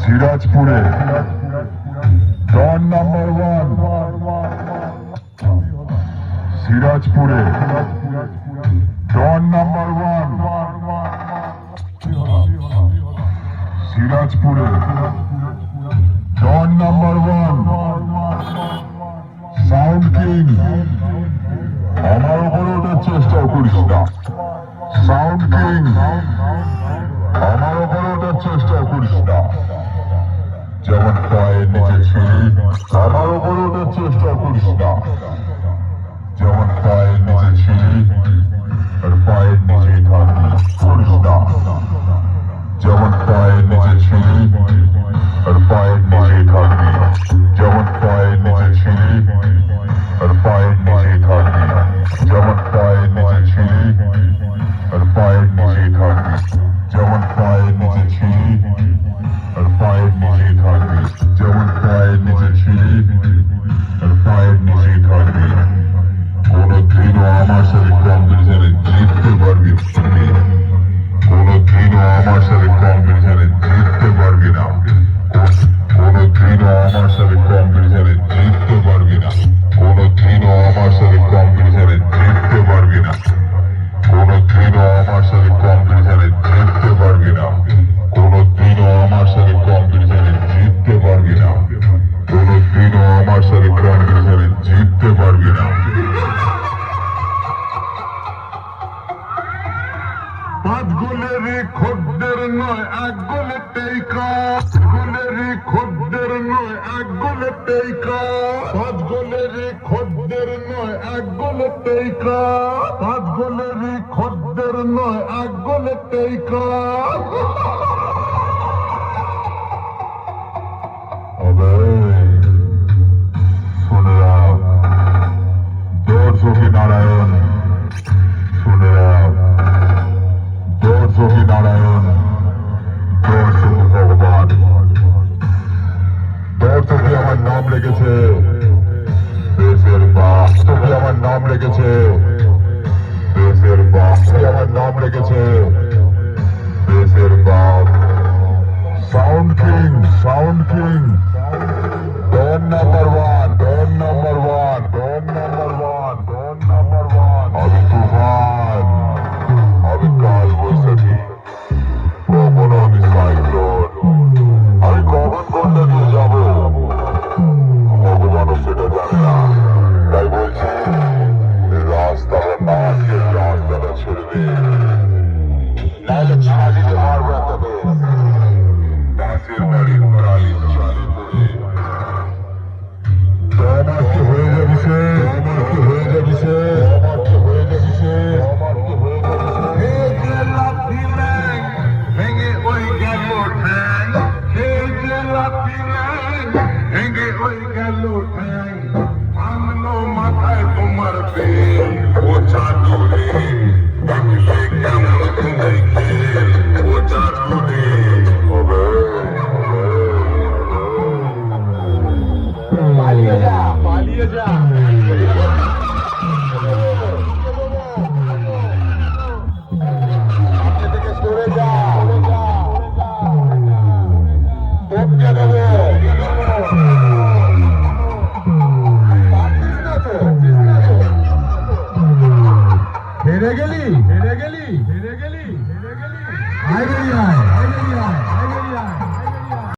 সিরাজপুরে। Don number one. সিরাজপুরে। Don number one. সিরাজপুরে। Don number one. Sound king. আমার উপরে ওঠার চেষ্টা করিস না। Sound king. চেষ্টা করিস না। যেমন পায়ের নিচে ছিলি আমার উপর ওঠার চেষ্টা করিস না। যেমন পায়ের নিচে কোনোদিনও আমার সাথে কম্পিটিশনে জিততে পারবি না। কোনোদিনও আমার সাথে কম্পিটিশনে জিততে পারবি না। কোনোদিনও পাঁচ গোলের খদ্দের নয় এক গোলে টেকা গোলের খদ্দের নয় এক গোলে টেকা পাঁচ গোলের খদ্দের নয় এক গোলে টেকা পাঁচ গোলের খদ্দের নয় এক গোলে টেকা দর্শকী নারায়ণ ভগবান দর্শকী আমার নাম রেখেছে দেশের বাপ তোকে আমার নাম রেখেছে দেশের বাস আমার নাম রেখেছে Now let's try to get our breath of it. That's it, buddy. happiness. হেরে গেলি হেরে গেলি হেরে গেলি হেরে গেলি আয় বেরিয়ে আয় আয় বেরিয়ে আয় আয় বেরিয়ে আয়